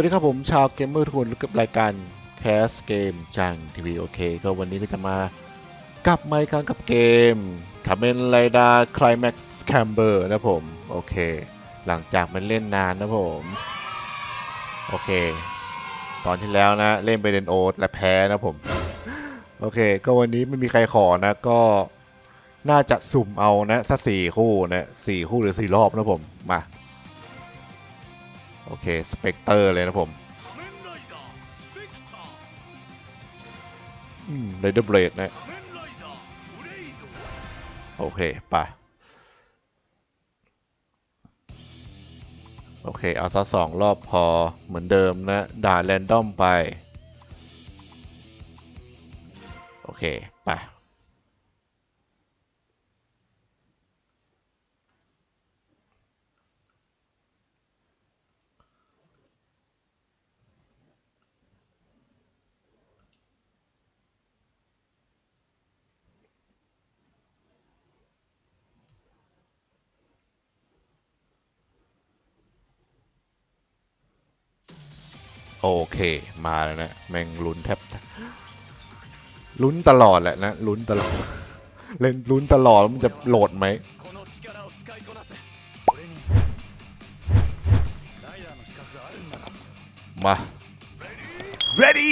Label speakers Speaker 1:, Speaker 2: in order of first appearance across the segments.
Speaker 1: วัสดีครับผมชาวเกมเมอร์ทุกคนกับรายการแคสเกมจังทีวีโอเคก็วันนี้ก็จะมากลับมาอีกครั้งกับเกมคาเมนไรดาคลแม็กซ์แคมเบอร์นะผม โอเค หลังจากมันเล่นนานนะผม โอเค ตอนที่แล้วนะ เล่นไปเดนโอตและแพ้นะผม โอเค ก็วันนี้ไม่มีใครขอนะ ก็น่าจะสุ่มเอานะสักสี่คู่นะสี่คู่หรือสี่รอบนะผม มา โอเค สเปกเตอร์เลยนะผมไรเดอร์เบรดนะโอเค ไป โอเค เอาซะสองรอบพอเหมือนเดิมนะ ด่าแรนดอมไป โอเค ไป โอเค มาแล้วนะ แม่งลุ้นแทบลุ้นตลอดแหละนะ ลุ้นตลอด เล่นลุ้นตลอดมันจะโหลดไหมมา
Speaker 2: ready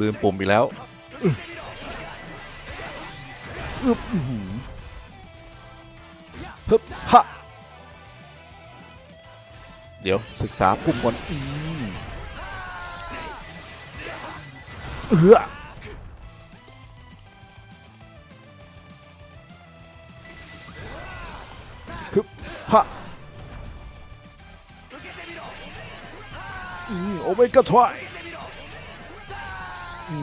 Speaker 1: ลืมปุ่มอีกแล้วอ ฮึบฮะเดี๋ยวศึกษาปุ่มก่อนอืมเอือฮึบฮะอืมโอเมก้าทวาย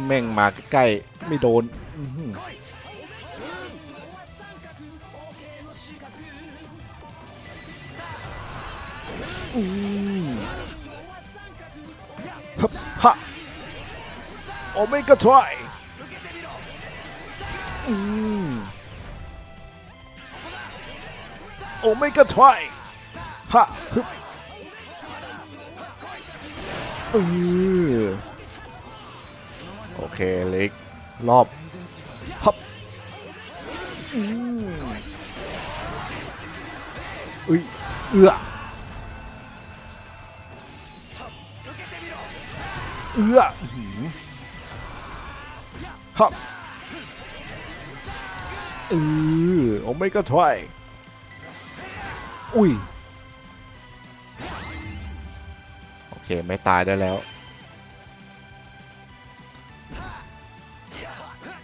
Speaker 1: แม่งมาใกล้ๆไม่โดน อือ อืมฮึบฮะโอเมก้าทรายอืมโอเมก้าทรายฮะฮึบเออโอเคเล็กรอบฮับอืมอุ้ยเอื้อ เอื้อฮะอืออโอเมก้าทวายอุ้ย โอเค ไม่ตายได้แล้ว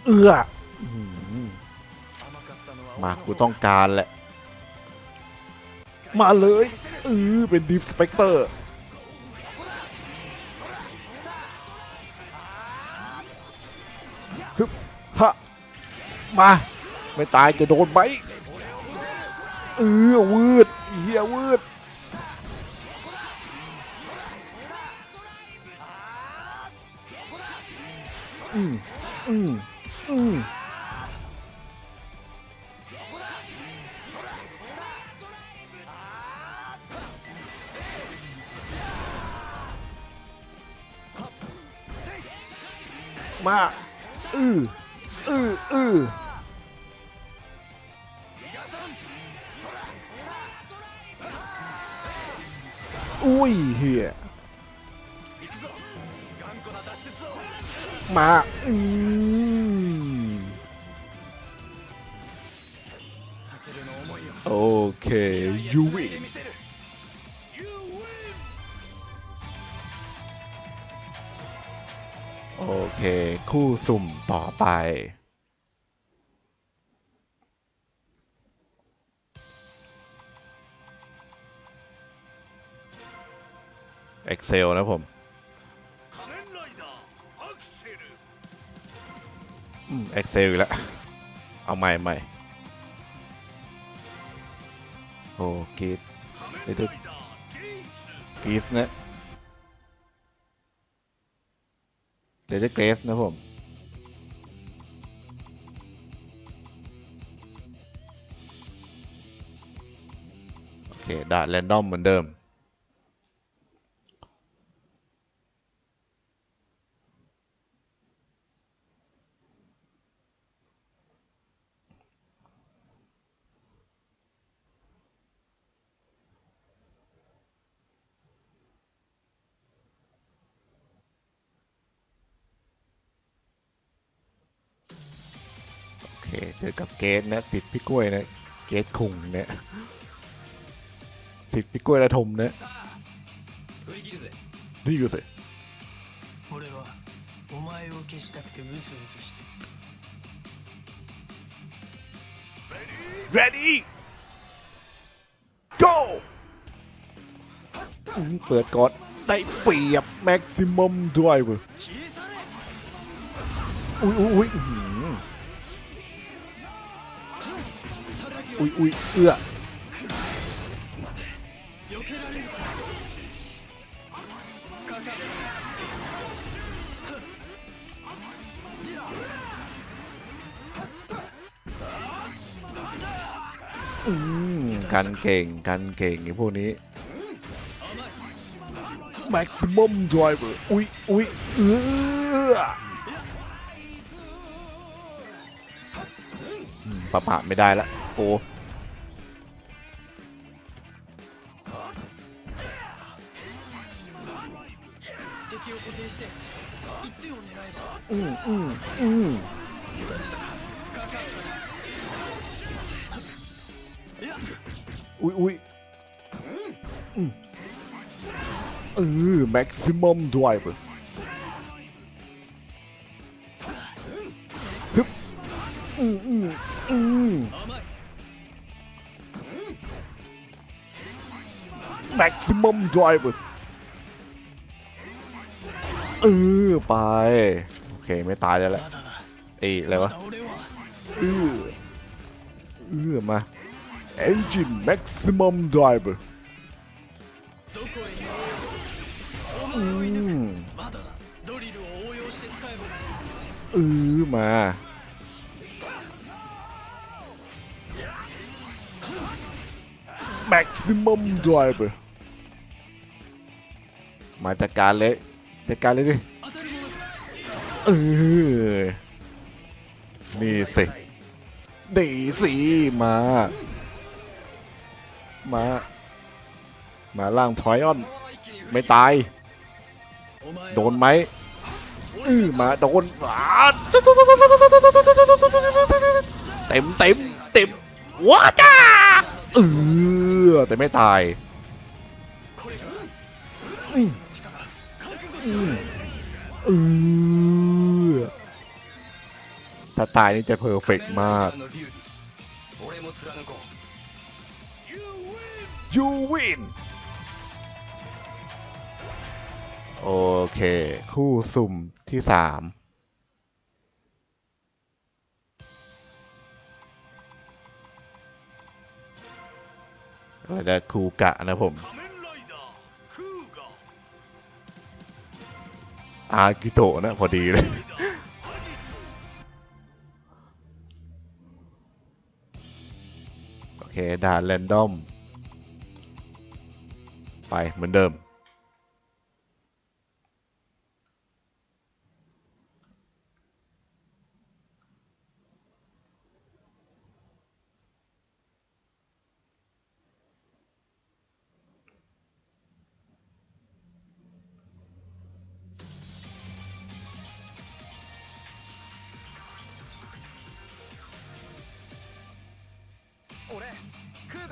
Speaker 1: เอื้อมากูต้องการแหละ มาเลยเออเป็นดิฟสเปกเตอร์ ฮึบฮะมาไม่ตายจะโดนไหมเออวืดเฮียวืดอืมอืมอืมมา อืออืออืออุ้ยเฮียมา อืมโอเคยูวิ
Speaker 2: น
Speaker 1: โอเค คู่สุ่มต่อไปเอ็ก
Speaker 2: เซลนะผมเอ็ก
Speaker 1: เซลอีกแล้ว เอาใหม่ใหม่โอ้กีด
Speaker 2: ไอ้ตัว
Speaker 1: กีดนะ เดลเกรสนะผม โอเคด่านแรนดอมเหมือนเดิม เจอกับเกสนะติดพี่กล้วยนะเกสคุงเนี่ยติดพี่กล้วยระทมนะนี่กูสิ
Speaker 3: เร
Speaker 1: ดี้ go เปิดก่อนได้เปรียบแม็กซิมัมด้วยเว้ยอุ้ยอุ้ย ออุ้ยอุ้ยเอื้ออืมกันเก่งกันเก่งไอ้พวกนี้ maximum driver อุ้ยอุ้ยเอื้ออืมปะปะไม่ได้ละโอ้ อืมอืมอืมอุ้ยอุ้ยอืมเออ maximum drive ฮึบอืมอืมอืม maximum driver เออ ไป อเคไม่ตายแล้วแหละเอ้อะไรวะเออเออมา Engine Maximum
Speaker 3: Drive เออ
Speaker 1: มา
Speaker 3: แม็กซิมัมดร
Speaker 1: เบอร์มาจัดการเลยจัดการเลยดิ เออ นี่สิดีสิมา มา มาล่างทอยออน ไม่ตาย โดนไหมเออมาโดนเต็มเต็มเต็มว้าจ้าเออแต่ไม่ตายอืมอืมเออ ถ้ตายนี่จะเพอร์เฟกมาก you win โอเค คู่สุ่มที่สามอะไรนะคูกะนะผมอากิโตะนะ พอดีเลย เคด่านแรนดอม ไปเหมือนเดิม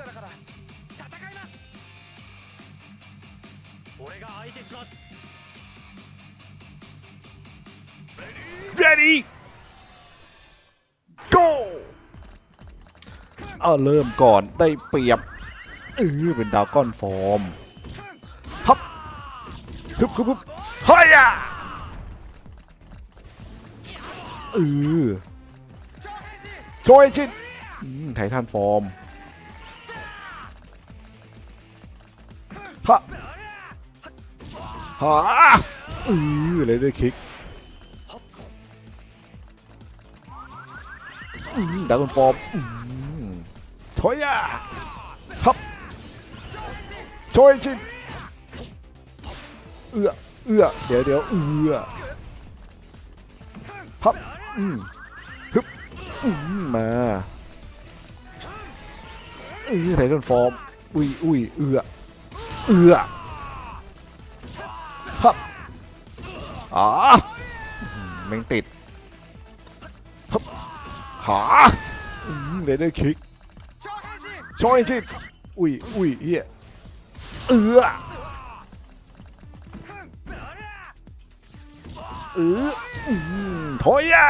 Speaker 2: クーガだから戦います俺が相手します
Speaker 1: ready go เอาเริ่มก่อนได้เปรียบเออเป็นดาวก้อนฟอร์มฮับฮึบฮึบฮึบเฮ้ยอ่ะเออโชยชินอืมไททันฟอร์ม ฮะเออเลยด้วยคิกดาวน์ฟอร์มอืมถอยอะฮับโชยชินเอื้อเอื้อเดี๋ยวเดี๋ยวเอื้อฮับอืมฮึบอืมมาเออไททันฟอร์มอุ้ยอุ้ยเอื้อเอื้อ อ๋อแม่งติดฮึบหาเลเดได้คิกชอยจิตอุ้ยอุ้ยเฮียเอือเออถอยอะ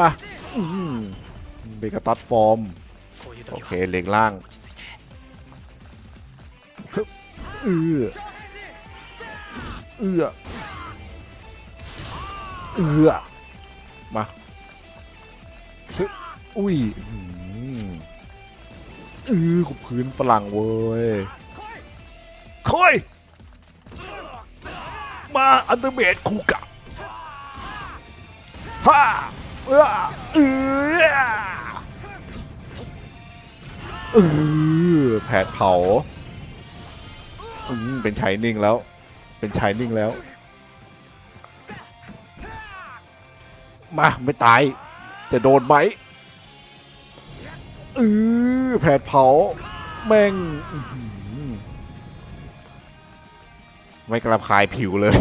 Speaker 1: มา อืม เบกตัสฟอร์ม โอเคเลงล่างเอือเอือเอือมาอุ้ยเออขบพื้นฝรั่งเว้ยคอย มาอันเดอร์เมดคูกะฮ่าเออเออ เออแผดเผาอืมเป็นชายนิ่งแล้ว เป็นชายนิ่งแล้ว มาไม่ตาย จะโดนไหมเออแผดเผา แม่ง ไม่กระพายผิวเลย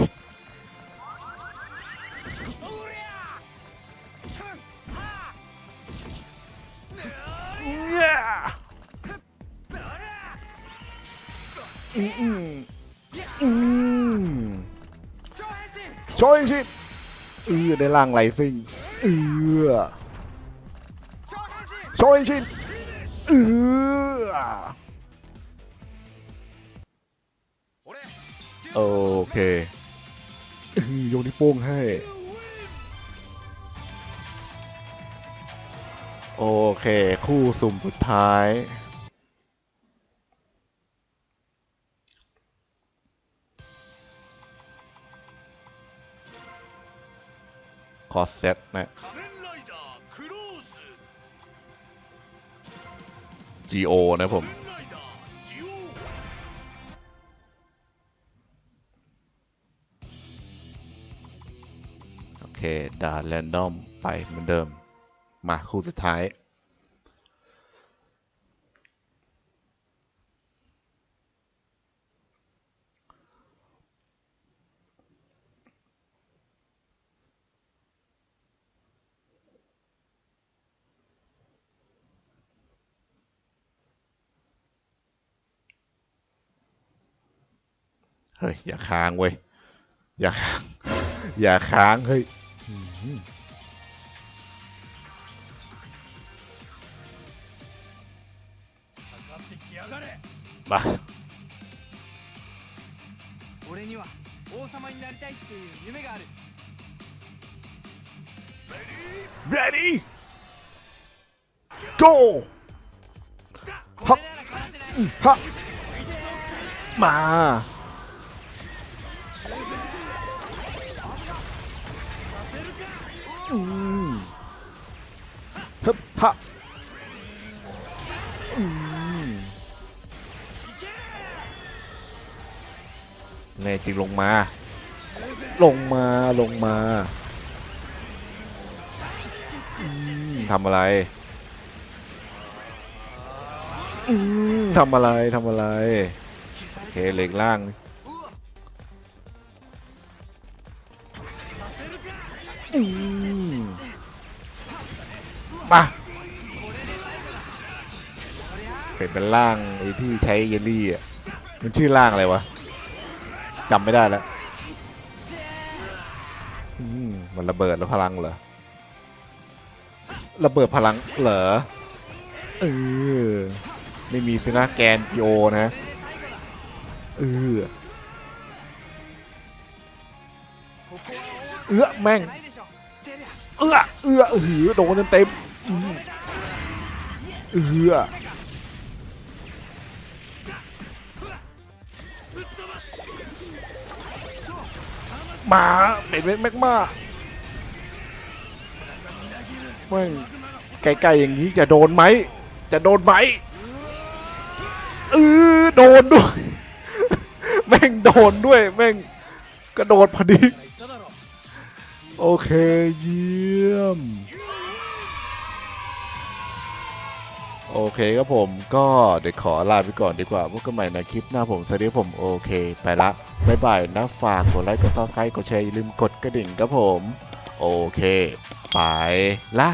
Speaker 1: โชว์นชิเออได้ล่างไหลซิงเออโชว์นชิเออโอเคโยนที่โป้งให้ โอเค คู่สุ่มสุดท้าย คอสเซตนะ
Speaker 2: จีโอ
Speaker 1: นะผมโอเคดาแรนดอมไปเหมือนเดิม มาคู่สุดท้าย เฮ้ย อย่าค้างเว้ย อย่าค้าง อย่าค้าง เฮ้ย
Speaker 2: かかってきやがれ
Speaker 1: มา
Speaker 4: 俺には王様になりたいっていう夢がある
Speaker 1: ready go
Speaker 4: これならかわせない
Speaker 1: ฮะมาอืมฮึบฮะอืมแน่จริงลงมา ลงมาลงมาอืมทำอะไรอืมทำอะไรทำอะไรโอเคเหล็กล่างอืม มาเป็นเป็นล่างไอ้ที่ใช้เยลลี่อะมันชื่อล่างอะไรวะจำไม่ได้แล้วมันระเบิดแล้วพลังเหรอระเบิดพลังเหรอเออไม่มีซินาแกนพีโอนะเออเออแม่งเอื้อเอื้อเออโดนเต็ม เอือมาเป็นเม็ดแมกมาแม่งใกลๆอย่างนี้จะโดนไหม จะโดนไหมเออโดนด้วย แม่งโดนด้วย แม่งกระโดดพอดี โอเคเยี่ยม โอเคครับผมก็เดี๋ยวขอลาไปก่อนดีกว่าพบกันใหม่ในคลิปหน้าผมสวัสดีผมโอเค ไปละบ๊ายบายนะฝากกดไลค์กดซับสไครต์กดแชร์อย่าลืมกดกระดิ่งครับผม โอเค ไปละ